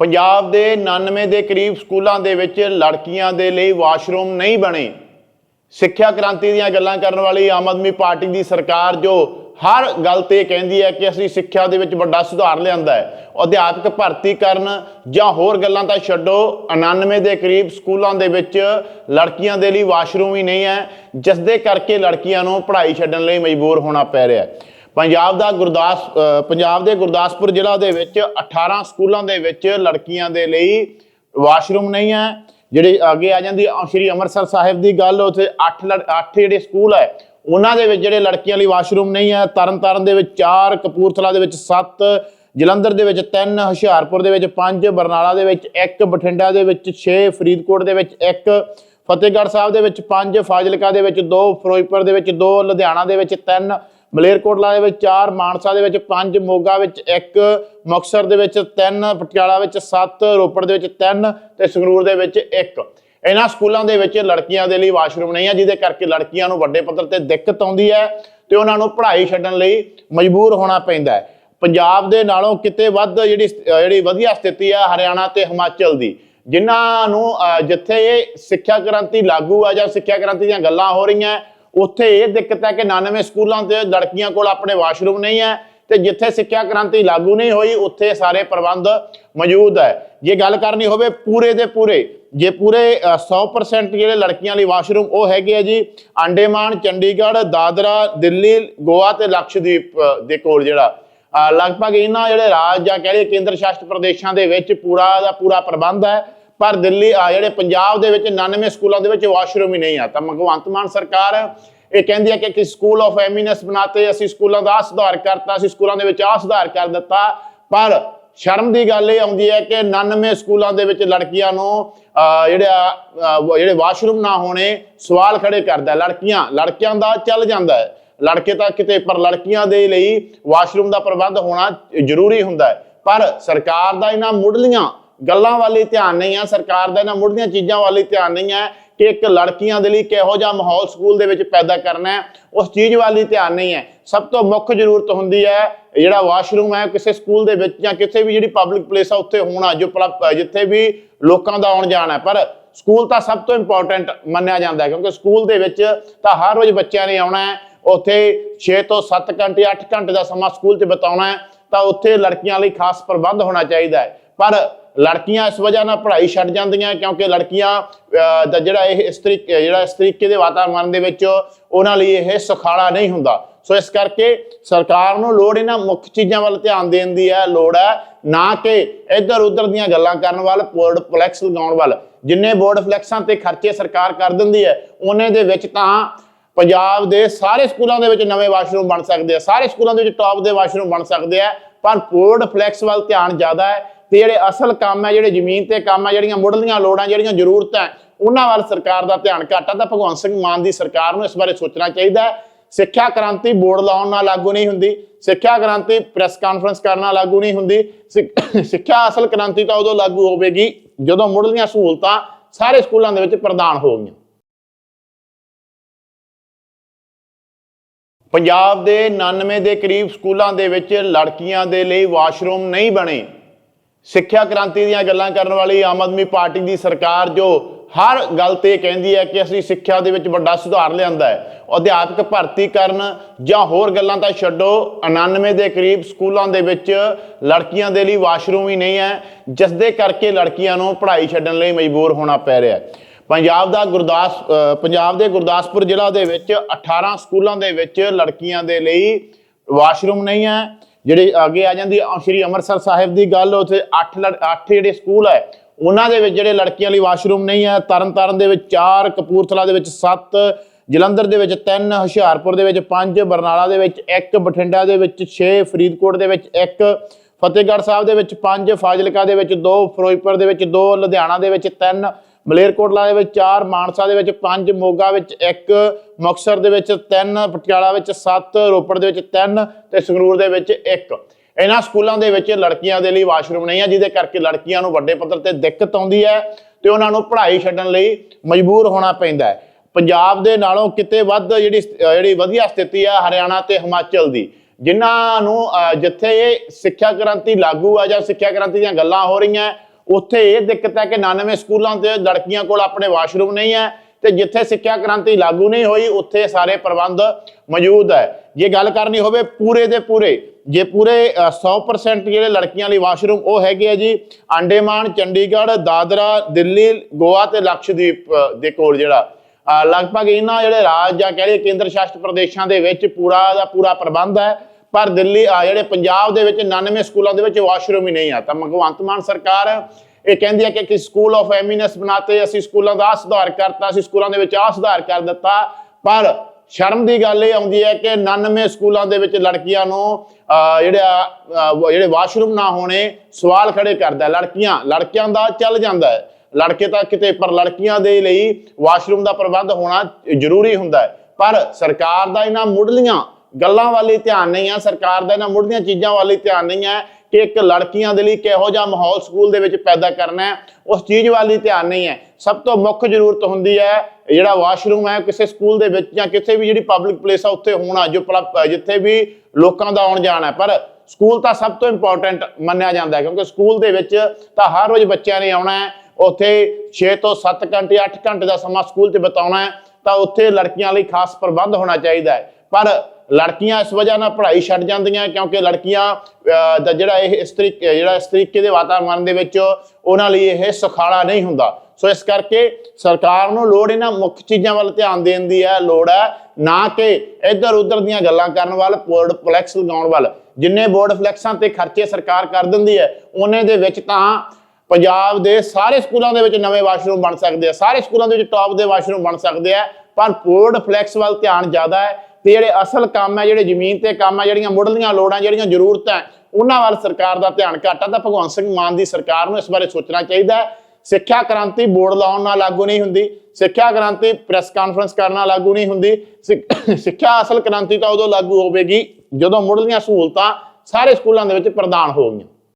ਪੰਜਾਬ ਦੇ 99 ਦੇ ਕਰੀਬ ਸਕੂਲਾਂ ਦੇ ਵਿੱਚ ਲੜਕੀਆਂ ਦੇ ਲਈ ਵਾਸ਼ਰੂਮ ਨਹੀਂ ਬਣੇ। ਸਿੱਖਿਆ ਕ੍ਰਾਂਤੀ ਦੀਆਂ ਗੱਲਾਂ ਕਰਨ ਵਾਲੀ ਆਮ ਆਦਮੀ ਪਾਰਟੀ ਦੀ ਸਰਕਾਰ ਜੋ ਹਰ ਗੱਲ ਤੇ ਕਹਿੰਦੀ ਹੈ ਕਿ ਅਸੀਂ ਸਿੱਖਿਆ ਦੇ ਵਿੱਚ ਵੱਡਾ ਸੁਧਾਰ ਲਿਆਂਦਾ ਹੈ ਅਧਿਆਪਕ ਭਰਤੀ ਕਰਨ ਜਾਂ ਹੋਰ ਗੱਲਾਂ ਤਾਂ ਛੱਡੋ 99 ਦੇ ਕਰੀਬ ਸਕੂਲਾਂ ਦੇ ਵਿੱਚ ਲੜਕੀਆਂ ਦੇ ਲਈ ਵਾਸ਼ਰੂਮ ਹੀ ਨਹੀਂ ਹੈ ਜਿਸ ਦੇ ਕਰਕੇ ਲੜਕੀਆਂ ਨੂੰ ਪੜ੍ਹਾਈ ਛੱਡਣ ਲਈ ਮਜਬੂਰ ਹੋਣਾ ਪੈ ਰਿਹਾ ਹੈ। ਪੰਜਾਬ ਦਾ ਗੁਰਦਾਸ ਪੰਜਾਬ ਦੇ ਗੁਰਦਾਸਪੁਰ ਜ਼ਿਲ੍ਹਾ ਦੇ ਵਿੱਚ 18 ਸਕੂਲਾਂ ਦੇ ਵਿੱਚ ਲੜਕੀਆਂ ਦੇ ਲਈ ਵਾਸ਼ਰੂਮ ਨਹੀਂ ਹੈ ਜਿਹੜੇ ਅੱਗੇ ਆ ਜਾਂਦੀ ਸ਼੍ਰੀ ਅੰਮ੍ਰਿਤਸਰ ਸਾਹਿਬ ਦੀ ਗੱਲ ਉੱਥੇ 8 8 ਜਿਹੜੇ ਸਕੂਲ ਹੈ ਉਹਨਾਂ ਦੇ ਵਿੱਚ ਜਿਹੜੇ ਲੜਕੀਆਂ ਲਈ ਵਾਸ਼ਰੂਮ ਨਹੀਂ ਹੈ ਤਰਨਤਾਰਨ ਦੇ ਵਿੱਚ 4 ਕਪੂਰਥਲਾ ਦੇ ਵਿੱਚ 7 ਜਲੰਧਰ ਦੇ ਵਿੱਚ 3 ਹੁਸ਼ਿਆਰਪੁਰ ਦੇ ਵਿੱਚ 5 ਬਰਨਾਲਾ ਦੇ ਵਿੱਚ 1 ਬਠਿੰਡਾ ਦੇ ਵਿੱਚ 6 ਫਰੀਦਕੋਟ ਦੇ ਵਿੱਚ 1 ਫਤਿਹਗੜ੍ਹ ਸਾਹਿਬ ਦੇ ਵਿੱਚ 5 ਫਾਜ਼ਿਲਕਾ ਦੇ ਵਿੱਚ 2 ਫਿਰੋਜ਼ਪੁਰ ਦੇ ਵਿੱਚ 2 ਲੁਧਿਆਣਾ ਦੇ ਵਿੱਚ 3 ਮਲੇਰਕੋਟਲਾ ਦੇ ਵਿੱਚ 4 ਮਾਨਸਾ ਦੇ ਵਿੱਚ 5 ਮੋਗਾ ਵਿੱਚ 1 ਮੁਕਤਸਰ ਦੇ ਵਿੱਚ 3 ਪਟਿਆਲਾ ਵਿੱਚ 7 ਰੋਪੜ ਦੇ ਵਿੱਚ 3 ਤੇ ਸੰਗਰੂਰ ਦੇ ਵਿੱਚ 1 ਇਹਨਾਂ ਸਕੂਲਾਂ ਦੇ ਵਿੱਚ ਲੜਕੀਆਂ ਦੇ ਲਈ ਵਾਸ਼ਰੂਮ ਨਹੀਂ ਹੈ ਜਿਹਦੇ ਕਰਕੇ ਲੜਕੀਆਂ ਨੂੰ ਵੱਡੇ ਪੱਧਰ ਤੇ ਦਿੱਕਤ ਆਉਂਦੀ ਹੈ ਤੇ ਉਹਨਾਂ ਨੂੰ ਪੜ੍ਹਾਈ ਛੱਡਣ ਲਈ ਮਜਬੂਰ ਹੋਣਾ ਪੈਂਦਾ ਹੈ। ਪੰਜਾਬ ਦੇ ਨਾਲੋਂ ਕਿਤੇ ਵੱਧ ਜਿਹੜੀ ਅਹ ਜਿਹੜੀ ਵਧੀਆ ਸਥਿਤੀ ਹੈ ਹਰਿਆਣਾ ਤੇ ਹਿਮਾਚਲ ਦੀ, ਜਿਨ੍ਹਾਂ ਨੂੰ ਜਿੱਥੇ ਇਹ ਸਿੱਖਿਆ ਕ੍ਰਾਂਤੀ ਲਾਗੂ ਆ ਜਾਂ ਸਿੱਖਿਆ ਕ੍ਰਾਂਤੀ ਦੀਆਂ ਗੱਲਾਂ ਹੋ ਰਹੀਆਂ ਉੱਥੇ ਇਹ ਦਿੱਕਤ ਹੈ ਕਿ 99 ਸਕੂਲਾਂ ਤੇ ਲੜਕੀਆਂ ਕੋਲ ਆਪਣੇ ਵਾਸ਼ਰੂਮ ਨਹੀਂ ਹੈ ਤੇ ਜਿੱਥੇ ਸਿੱਖਿਆ ਕ੍ਰਾਂਤੀ ਲਾਗੂ ਨਹੀਂ ਹੋਈ ਉੱਥੇ ਸਾਰੇ ਪ੍ਰਬੰਧ ਮੌਜੂਦ ਹੈ। ਜੇ ਗੱਲ ਕਰਨੀ ਹੋਵੇ ਪੂਰੇ ਦੇ ਪੂਰੇ ਜੇ ਪੂਰੇ ਅ, 100% ਜਿਹੜੇ ਲੜਕੀਆਂ ਲਈ ਵਾਸ਼ਰੂਮ ਉਹ ਹੈਗੇ ਆ ਜੀ ਅੰਡੇਮਾਨ ਚੰਡੀਗੜ੍ਹ ਦਾਦਰਾ ਦਿੱਲੀ ਗੋਆ ਤੇ ਲਕਸ਼ਦੀਪ ਦੇ ਕੋਲ ਜਿਹੜਾ। ਲਗਭਗ ਇਹਨਾਂ ਜਿਹੜੇ ਰਾਜ ਜਾਂ ਕਹਿ ਲਈਏ ਕੇਂਦਰ ਸ਼ਾਸਿਤ ਪ੍ਰਦੇਸ਼ਾਂ ਦੇ ਵਿੱਚ ਪੂਰਾ ਦਾ ਪੂਰਾ ਪ੍ਰਬੰਧ ਹੈ। ਪਰ ਦਿੱਲੀ ਆ ਜਿਹੜੇ ਪੰਜਾਬ ਦੇ ਵਿੱਚ 99 ਸਕੂਲਾਂ ਦੇ ਵਿੱਚ ਵਾਸ਼ਰੂਮ ਹੀ ਨਹੀਂ ਆ। ਤਾਂ ਭਗਵੰਤ ਮਾਨ ਸਰਕਾਰ ਇਹ ਕਹਿੰਦੀ ਹੈ ਕਿ ਕਿ ਸਕੂਲ ਆਫ ਐਮੀਨੈਂਸ ਬਣਾਤੇ ਅਸੀਂ ਸਕੂਲਾਂ ਦਾ ਆਹ ਸੁਧਾਰ ਕਰਤਾ ਅਸੀਂ ਸਕੂਲਾਂ ਦੇ ਵਿੱਚ ਆਹ ਸੁਧਾਰ ਕਰ ਦਿੱਤਾ। ਪਰ ਸ਼ਰਮ ਦੀ ਗੱਲ ਇਹ ਆਉਂਦੀ ਹੈ ਕਿ 99 ਸਕੂਲਾਂ ਦੇ ਵਿੱਚ ਲੜਕੀਆਂ ਨੂੰ ਅਹ, ਜਿਹੜਾ ਜਿਹੜੇ ਵਾਸ਼ਰੂਮ ਨਾ ਹੋਣੇ ਸਵਾਲ ਖੜੇ ਕਰਦਾ ਲੜਕੀਆਂ ਲੜਕਿਆਂ ਦਾ ਚੱਲ ਜਾਂਦਾ ਹੈ। ਲੜਕੇ ਤਾਂ ਕਿਤੇ ਪਰ ਲੜਕੀਆਂ ਦੇ ਲਈ ਵਾਸ਼ਰੂਮ ਦਾ ਪ੍ਰਬੰਧ ਹੋਣਾ ਜ਼ਰੂਰੀ ਹੁੰਦਾ ਹੈ। ਪਰ ਸਰਕਾਰ ਦਾ ਇਹਨਾਂ ਮੁੱਢਲੀਆਂ ਗੱਲਾਂ ਵੱਲ ਹੀ ਧਿਆਨ ਨਹੀਂ ਆ ਸਰਕਾਰ ਦਾ ਇਹਨਾਂ ਮੁੱਢਲੀਆਂ ਚੀਜ਼ਾਂ ਵੱਲ ਹੀ ਧਿਆਨ ਨਹੀਂ ਹੈ ਕਿ ਇੱਕ ਲੜਕੀਆਂ ਦੇ ਲਈ ਕਿਹੋ ਜਿਹਾ ਮਾਹੌਲ ਸਕੂਲ ਦੇ ਵਿੱਚ ਪੈਦਾ ਕਰਨਾ ਹੈ, ਉਸ ਚੀਜ਼ ਵੱਲ ਹੀ ਧਿਆਨ ਨਹੀਂ ਹੈ। ਸਭ ਤੋਂ ਮੁੱਖ ਜ਼ਰੂਰਤ ਹੁੰਦੀ ਹੈ ਜਿਹੜਾ ਵਾਸ਼ਰੂਮ ਹੈ, ਕਿਸੇ ਸਕੂਲ ਦੇ ਵਿੱਚ ਜਾਂ ਕਿਸੇ ਵੀ ਜਿਹੜੀ ਪਬਲਿਕ ਪਲੇਸ ਆ, ਉੱਥੇ ਹੋਣਾ, ਜੋ ਪਲਾ- ਜਿੱਥੇ ਵੀ ਲੋਕਾਂ ਦਾ ਆਉਣ ਜਾਣਾ ਪਰ ਸਕੂਲ ਤਾਂ ਸਭ ਤੋਂ ਇੰਪੋਰਟੈਂਟ ਮੰਨਿਆ ਜਾਂਦਾ ਹੈ, ਕਿਉਂਕਿ ਸਕੂਲ ਦੇ ਵਿੱਚ ਤਾਂ ਹਰ ਰੋਜ਼ ਬੱਚਿਆਂ ਨੇ ਆਉਣਾ ਹੈ, ਉੱਥੇ 6 ਤੋਂ 7 ਘੰਟੇ 8 ਘੰਟੇ ਦਾ ਸਮਾਂ ਸਕੂਲ 'ਚ ਬਿਤਾਉਣਾ ਹੈ, ਤਾਂ ਉੱਥੇ ਲੜਕੀਆਂ ਲਈ ਖਾਸ ਪ੍ਰਬੰਧ ਹੋਣਾ ਚਾਹੀਦਾ ਹੈ। ਪਰ ਲੜਕੀਆਂ ਇਸ ਵਜ੍ਹਾ ਨਾਲ ਪੜ੍ਹਾਈ ਛੱਡ ਜਾਂਦੀਆਂ ਕਿਉਂਕਿ ਲੜਕੀਆਂ ਦਾ ਜਿਹੜਾ ਇਹ ਇਸ ਤਰੀਕੇ, ਜਿਹੜਾ ਇਸ ਤਰੀਕੇ ਦੇ ਵਾਤਾਵਰਣ ਦੇ ਵਿੱਚ ਉਹਨਾਂ ਲਈ ਇਹ ਸੁਖਾਲਾ ਨਹੀਂ ਹੁੰਦਾ। ਸੋ ਇਸ ਕਰਕੇ ਸਰਕਾਰ ਨੂੰ ਲੋੜ ਇਹਨਾਂ ਮੁੱਖ ਚੀਜ਼ਾਂ ਵੱਲ ਧਿਆਨ ਦੇਣ ਦੀ ਹੈ ਲੋੜ ਹੈ, ਨਾ ਕਿ ਇੱਧਰ ਉੱਧਰ ਦੀਆਂ ਗੱਲਾਂ ਕਰਨ ਵੱਲ, ਬੋਰਡ ਫਲੈਕਸ ਲਗਾਉਣ ਵੱਲ। ਜਿੰਨੇ ਬੋਰਡ ਫਲੈਕਸਾਂ ਤੇ ਖਰਚੇ ਸਰਕਾਰ ਕਰ ਦਿੰਦੀ ਹੈ, ਉਹਨੇ ਦੇ ਵਿੱਚ ਤਾਂ ਪੰਜਾਬ ਦੇ ਸਾਰੇ ਸਕੂਲਾਂ ਦੇ ਵਿੱਚ ਨਵੇਂ ਵਾਸ਼ਰੂਮ ਬਣ ਸਕਦੇ ਆ, ਸਾਰੇ ਸਕੂਲਾਂ ਦੇ ਵਿੱਚ ਟੌਪ ਦੇ ਵਾਸ਼ਰੂਮ ਬਣ ਸਕਦੇ ਆ, ਪਰ ਬੋਰਡ ਫਲੈਕਸ ਵੱਲ ਧਿਆਨ ਜ਼ਿਆਦਾ ਹੈ। ਤੇ ਜਿਹੜੇ ਅਸਲ ਕੰਮ ਹੈ ਜਿਹੜੇ ਜ਼ਮੀਨ ਤੇ ਕੰਮ ਹੈ ਜਿਹੜੀਆਂ ਮੁੱਢਲੀਆਂ ਲੋੜਾਂ ਜਿਹੜੀਆਂ ਜ਼ਰੂਰਤਾਂ ਹੈ, ਉਹਨਾਂ ਵੱਲ ਸਰਕਾਰ ਦਾ ਧਿਆਨ ਘੱਟ ਆ। ਤਾਂ ਭਗਵੰਤ ਸਿੰਘ ਮਾਨ ਦੀ ਸਰਕਾਰ ਨੂੰ ਇਸ ਬਾਰੇ ਸੋਚਣਾ ਚਾਹੀਦਾ ਸਿੱਖਿਆ ਕ੍ਰਾਂਤੀ ਬੋਰਡ ਲਾਉਣ ਨਾਲ ਲਾਗੂ ਨਹੀਂ ਹੁੰਦੀ। ਸਿੱਖਿਆ ਕ੍ਰਾਂਤੀ ਪ੍ਰੈਸ ਕਾਨਫਰੰਸ ਕਰਨ ਨਾਲ ਲਾਗੂ ਨਹੀਂ ਹੁੰਦੀ। ਸਿੱਖ- ਸਿੱਖਿਆ ਅਸਲ ਕ੍ਰਾਂਤੀ ਤਾਂ ਉਦੋਂ ਲਾਗੂ ਹੋਵੇਗੀ ਜਦੋਂ ਮੁੱਢਲੀਆਂ ਸਹੂਲਤਾਂ ਸਾਰੇ ਸਕੂਲਾਂ ਦੇ ਵਿੱਚ ਪ੍ਰਦਾਨ ਹੋਣਗੀਆਂ। ਪੰਜਾਬ ਦੇ 99 ਦੇ ਕਰੀਬ ਸਕੂਲਾਂ ਦੇ ਵਿੱਚ ਲੜਕੀਆਂ ਦੇ ਲਈ ਵਾਸ਼ਰੂਮ ਨਹੀਂ ਬਣੇ। ਸਿੱਖਿਆ ਕ੍ਰਾਂਤੀ ਦੀਆਂ ਗੱਲਾਂ ਕਰਨ ਵਾਲੀ ਆਮ ਆਦਮੀ ਪਾਰਟੀ ਦੀ ਸਰਕਾਰ ਜੋ ਹਰ ਗੱਲ ਤੇ ਕਹਿੰਦੀ ਹੈ ਕਿ ਅਸੀਂ ਸਿੱਖਿਆ ਦੇ ਵਿੱਚ ਵੱਡਾ ਸੁਧਾਰ ਲਿਆਂਦਾ ਹੈ ਅਧਿਆਪਕ ਭਰਤੀ ਕਰਨ ਜਾਂ ਹੋਰ ਗੱਲਾਂ ਤਾਂ ਛੱਡੋ 99 ਦੇ ਕਰੀਬ ਸਕੂਲਾਂ ਦੇ ਵਿੱਚ ਲੜਕੀਆਂ ਦੇ ਲਈ ਵਾਸ਼ਰੂਮ ਹੀ ਨਹੀਂ ਹੈ ਜਿਸ ਦੇ ਕਰਕੇ ਲੜਕੀਆਂ ਨੂੰ ਪੜ੍ਹਾਈ ਛੱਡਣ ਲਈ ਮਜਬੂਰ ਹੋਣਾ ਪੈ ਰਿਹਾ ਹੈ। ਪੰਜਾਬ ਦਾ ਗੁਰਦਾਸ ਪੰਜਾਬ ਦੇ ਗੁਰਦਾਸਪੁਰ ਜ਼ਿਲ੍ਹਾ ਦੇ ਵਿੱਚ 18 ਸਕੂਲਾਂ ਦੇ ਵਿੱਚ ਲੜਕੀਆਂ ਦੇ ਲਈ ਵਾਸ਼ਰੂਮ ਨਹੀਂ ਹੈ ਜਿਹੜੇ ਅੱਗੇ ਆ ਜਾਂਦੀ ਸ਼੍ਰੀ ਅੰਮ੍ਰਿਤਸਰ ਸਾਹਿਬ ਦੀ ਗੱਲ ਉੱਥੇ 8 8 ਜਿਹੜੇ ਸਕੂਲ ਹੈ ਉਹਨਾਂ ਦੇ ਵਿੱਚ ਜਿਹੜੇ ਲੜਕੀਆਂ ਲਈ ਵਾਸ਼ਰੂਮ ਨਹੀਂ ਹੈ ਤਰਨਤਾਰਨ ਦੇ ਵਿੱਚ 4 ਕਪੂਰਥਲਾ ਦੇ ਵਿੱਚ 7 ਜਲੰਧਰ ਦੇ ਵਿੱਚ 3 ਹੁਸ਼ਿਆਰਪੁਰ ਦੇ ਵਿੱਚ 5 ਬਰਨਾਲਾ ਦੇ ਵਿੱਚ 1 ਬਠਿੰਡਾ ਦੇ ਵਿੱਚ 6 ਫਰੀਦਕੋਟ ਦੇ ਵਿੱਚ 1 ਫਤਿਹਗੜ੍ਹ ਸਾਹਿਬ ਦੇ ਵਿੱਚ 5 ਫਾਜ਼ਿਲਕਾ ਦੇ ਵਿੱਚ 2 ਫਿਰੋਜ਼ਪੁਰ ਦੇ ਵਿੱਚ 2 ਲੁਧਿਆਣਾ ਦੇ ਵਿੱਚ 3 ਮਲੇਰਕੋਟਲਾ ਦੇ ਵਿੱਚ 4 ਮਾਨਸਾ ਦੇ ਵਿੱਚ 5 ਮੋਗਾ ਵਿੱਚ 1 ਮੁਕਤਸਰ ਦੇ ਵਿੱਚ 3 ਪਟਿਆਲਾ ਵਿੱਚ 7 ਰੋਪੜ ਦੇ ਵਿੱਚ 3 ਤੇ ਸੰਗਰੂਰ ਦੇ ਵਿੱਚ 1 ਇਹਨਾਂ ਸਕੂਲਾਂ ਦੇ ਵਿੱਚ ਲੜਕੀਆਂ ਦੇ ਲਈ ਵਾਸ਼ਰੂਮ ਨਹੀਂ ਹੈ ਜਿਹਦੇ ਕਰਕੇ ਲੜਕੀਆਂ ਨੂੰ ਵੱਡੇ ਪੱਧਰ ਤੇ ਦਿੱਕਤ ਆਉਂਦੀ ਹੈ ਤੇ ਉਹਨਾਂ ਨੂੰ ਪੜ੍ਹਾਈ ਛੱਡਣ ਲਈ ਮਜਬੂਰ ਹੋਣਾ ਪੈਂਦਾ ਹੈ। ਪੰਜਾਬ ਦੇ ਨਾਲੋਂ ਕਿਤੇ ਵੱਧ ਜਿਹੜੀ ਅਹ ਜਿਹੜੀ ਵਧੀਆ ਸਥਿਤੀ ਆ ਹਰਿਆਣਾ ਤੇ ਹਿਮਾਚਲ ਦੀ, ਜਿਨ੍ਹਾਂ ਨੂੰ ਜਿੱਥੇ ਇਹ ਸਿੱਖਿਆ ਕ੍ਰਾਂਤੀ ਲਾਗੂ ਆ ਜਾਂ ਸਿੱਖਿਆ ਕ੍ਰਾਂਤੀ ਦੀਆਂ ਗੱਲਾਂ ਹੋ ਰਹੀਆਂ ਉੱਥੇ ਇਹ ਦਿੱਕਤ ਹੈ ਕਿ 99 ਸਕੂਲਾਂ ਤੇ ਲੜਕੀਆਂ ਕੋਲ ਆਪਣੇ ਵਾਸ਼ਰੂਮ ਨਹੀਂ ਹੈ ਤੇ ਜਿੱਥੇ ਸਿੱਖਿਆ ਕ੍ਰਾਂਤੀ ਲਾਗੂ ਨਹੀਂ ਹੋਈ ਉੱਥੇ ਸਾਰੇ ਪ੍ਰਬੰਧ ਮੌਜੂਦ ਹੈ। ਜੇ ਗੱਲ ਕਰਨੀ ਹੋਵੇ ਪੂਰੇ ਦੇ ਪੂਰੇ ਜੇ ਪੂਰੇ ਅ, 100% ਜਿਹੜੇ ਲੜਕੀਆਂ ਲਈ ਵਾਸ਼ਰੂਮ ਉਹ ਹੈਗੇ ਆ ਜੀ ਅੰਡੇਮਾਨ ਚੰਡੀਗੜ੍ਹ ਦਾਦਰਾ ਦਿੱਲੀ ਗੋਆ ਤੇ ਲਕਸ਼ਦੀਪ ਦੇ ਕੋਲ ਜਿਹੜਾ ਲਗਭਗ ਇਹਨਾਂ ਜਿਹੜੇ ਰਾਜ ਜਾਂ ਕਹਿ ਲਈਏ ਕੇਂਦਰ ਸ਼ਾਸਿਤ ਪ੍ਰਦੇਸ਼ਾਂ ਦੇ ਵਿੱਚ ਪੂਰਾ ਦਾ ਪੂਰਾ ਪ੍ਰਬੰਧ ਹੈ। ਪਰ ਦਿੱਲੀ ਆ ਜਿਹੜੇ ਪੰਜਾਬ ਦੇ ਵਿੱਚ 99 ਸਕੂਲਾਂ ਦੇ ਵਿੱਚ ਵਾਸ਼ਰੂਮ ਹੀ ਨਹੀਂ ਆ। ਤਾਂ ਭਗਵੰਤ ਮਾਨ ਸਰਕਾਰ ਇਹ ਕਹਿੰਦੀ ਹੈ ਕਿ ਕਿ ਸਕੂਲ ਆਫ ਐਮੀਨੈਂਸ ਬਣਾਤੇ, ਅਸੀਂ ਸਕੂਲਾਂ ਦਾ ਆਹ ਸੁਧਾਰ ਕਰਤਾ, ਅਸੀਂ ਸਕੂਲਾਂ ਦੇ ਵਿੱਚ ਆਹ ਸੁਧਾਰ ਕਰ ਦਿੱਤਾ। ਪਰ ਸ਼ਰਮ ਦੀ ਗੱਲ ਇਹ ਆਉਂਦੀ ਹੈ ਕਿ 99 ਸਕੂਲਾਂ ਦੇ ਵਿੱਚ ਲੜਕੀਆਂ ਨੂੰ ਜਿਹੜਾ ਜਿਹੜੇ ਵਾਸ਼ਰੂਮ ਨਾ ਹੋਣੇ, ਸਵਾਲ ਖੜੇ ਕਰਦਾ ਲੜਕੀਆਂ, ਲੜਕਿਆਂ ਦਾ ਚੱਲ ਜਾਂਦਾ ਹੈ। ਲੜਕੇ ਤਾਂ ਕਿਤੇ, ਪਰ ਲੜਕੀਆਂ ਦੇ ਲਈ ਵਾਸ਼ਰੂਮ ਦਾ ਪ੍ਰਬੰਧ ਹੋਣਾ ਜ਼ਰੂਰੀ ਹੁੰਦਾ ਹੈ। ਪਰ ਸਰਕਾਰ ਦਾ ਇਹਨਾਂ ਮੁੱਢਲੀਆਂ ਗੱਲਾਂ ਵਾਲੀ ਧਿਆਨ ਨਹੀਂ ਆ, ਸਰਕਾਰ ਦਾ ਇਹਨਾਂ ਮੁੱਢਲੀਆਂ ਚੀਜ਼ਾਂ ਵਾਲੀ ਧਿਆਨ ਨਹੀਂ ਹੈ ਕਿ ਇੱਕ ਲੜਕੀਆਂ ਦੇ ਲਈ ਕਿਹੋ ਜਿਹਾ ਮਾਹੌਲ ਸਕੂਲ ਦੇ ਵਿੱਚ ਪੈਦਾ ਕਰਨਾ ਹੈ, ਉਸ ਚੀਜ਼ ਵਾਲੀ ਧਿਆਨ ਨਹੀਂ ਹੈ। ਸਭ ਤੋਂ ਮੁੱਖ ਜ਼ਰੂਰਤ ਹੁੰਦੀ ਹੈ ਜਿਹੜਾ ਵਾਸ਼ਰੂਮ ਹੈ, ਕਿਸੇ ਸਕੂਲ ਦੇ ਵਿੱਚ ਜਾਂ ਕਿਸੇ ਵੀ ਜਿਹੜੀ ਪਬਲਿਕ ਪਲੇਸ ਆ, ਉੱਥੇ ਹੋਣਾ, ਜੋ ਪਲ- ਜਿੱਥੇ ਵੀ ਲੋਕਾਂ ਦਾ ਆਉਣ ਜਾਣਾ ਹੈ। ਪਰ ਸਕੂਲ ਤਾਂ ਸਭ ਤੋਂ ਇੰਪੋਰਟੈਂਟ ਮੰਨਿਆ ਜਾਂਦਾ ਹੈ, ਕਿਉਂਕਿ ਸਕੂਲ ਦੇ ਵਿੱਚ ਤਾਂ ਹਰ ਰੋਜ਼ ਬੱਚਿਆਂ ਨੇ ਆਉਣਾ ਹੈ, ਉੱਥੇ 6 ਤੋਂ 7 ਘੰਟੇ 8 ਘੰਟੇ ਦਾ ਸਮਾਂ ਸਕੂਲ 'ਚ ਬਿਤਾਉਣਾ ਹੈ, ਤਾਂ ਉੱਥੇ ਲੜਕੀਆਂ ਲਈ ਖਾਸ ਪ੍ਰਬੰਧ ਹੋਣਾ ਚਾਹੀਦਾ ਹੈ। ਪਰ ਲੜਕੀਆਂ ਇਸ ਵਜ੍ਹਾ ਨਾਲ ਪੜ੍ਹਾਈ ਛੱਡ ਜਾਂਦੀਆਂ ਕਿਉਂਕਿ ਲੜਕੀਆਂ ਦਾ ਜਿਹੜਾ ਇਹ ਇਸ ਤਰੀਕੇ, ਜਿਹੜਾ ਇਸ ਤਰੀਕੇ ਦੇ ਵਾਤਾਵਰਣ ਦੇ ਵਿੱਚ ਉਹਨਾਂ ਲਈ ਇਹ ਸੁਖਾਲਾ ਨਹੀਂ ਹੁੰਦਾ। ਸੋ ਇਸ ਕਰਕੇ ਸਰਕਾਰ ਨੂੰ ਲੋੜ ਇਹਨਾਂ ਮੁੱਖ ਚੀਜ਼ਾਂ ਵੱਲ ਧਿਆਨ ਦੇਣ ਦੀ ਹੈ ਲੋੜ ਹੈ, ਨਾ ਕਿ ਇੱਧਰ ਉੱਧਰ ਦੀਆਂ ਗੱਲਾਂ ਕਰਨ ਵੱਲ, ਬੋਰਡ ਫਲੈਕਸ ਲਗਾਉਣ ਵੱਲ। ਜਿੰਨੇ ਬੋਰਡ ਫਲੈਕਸਾਂ ਤੇ ਖਰਚੇ ਸਰਕਾਰ ਕਰ ਦਿੰਦੀ ਹੈ, ਉਹਨੇ ਦੇ ਵਿੱਚ ਤਾਂ ਪੰਜਾਬ ਦੇ ਸਾਰੇ ਸਕੂਲਾਂ ਦੇ ਵਿੱਚ ਨਵੇਂ ਵਾਸ਼ਰੂਮ ਬਣ ਸਕਦੇ ਆ, ਸਾਰੇ ਸਕੂਲਾਂ ਦੇ ਵਿੱਚ ਟੌਪ ਦੇ ਵਾਸ਼ਰੂਮ ਬਣ ਸਕਦੇ ਆ, ਪਰ ਬੋਰਡ ਫਲੈਕਸ ਵੱਲ ਧਿਆਨ ਜ਼ਿਆਦਾ ਹੈ। ਤੇ ਜਿਹੜੇ ਅਸਲ ਕੰਮ ਹੈ, ਜਿਹੜੇ ਜ਼ਮੀਨ ਤੇ ਕੰਮ ਹੈ, ਜਿਹੜੀਆਂ ਮੁੱਢਲੀਆਂ ਲੋੜਾਂ, ਜਿਹੜੀਆਂ ਜ਼ਰੂਰਤਾਂ ਉਹਨਾਂ ਵੱਲ ਸਰਕਾਰ ਦਾ ਧਿਆਨ ਘੱਟ ਆ, ਤਾਂ ਭਗਵੰਤ ਸਿੰਘ ਮਾਨ ਦੀ ਸਰਕਾਰ ਨੂੰ ਇਸ ਬਾਰੇ ਸੋਚਣਾ ਚਾਹੀਦਾ ਹੈ। ਸਿੱਖਿਆ ਕ੍ਰਾਂਤੀ ਬੋਰਡ ਲਾਉਣ ਨਾਲ ਲਾਗੂ ਨਹੀਂ ਹੁੰਦੀ, ਸਿੱਖਿਆ ਕ੍ਰਾਂਤੀ ਪ੍ਰੈਸ ਕਾਨਫਰੰਸ ਕਰਨ ਨਾਲ ਲਾਗੂ ਨਹੀਂ ਹੁੰਦੀ, ਸਿੱਖ- ਸਿੱਖਿਆ ਅਸਲ ਕ੍ਰਾਂਤੀ ਤਾਂ ਉਦੋਂ ਲਾਗੂ ਹੋਵੇਗੀ ਜਦੋਂ ਮੁੱਢਲੀਆਂ ਸਹੂਲਤਾਂ ਸਾਰੇ ਸਕੂਲਾਂ ਦੇ ਵਿੱਚ ਪ੍ਰਦਾਨ ਹੋਣਗੀਆਂ।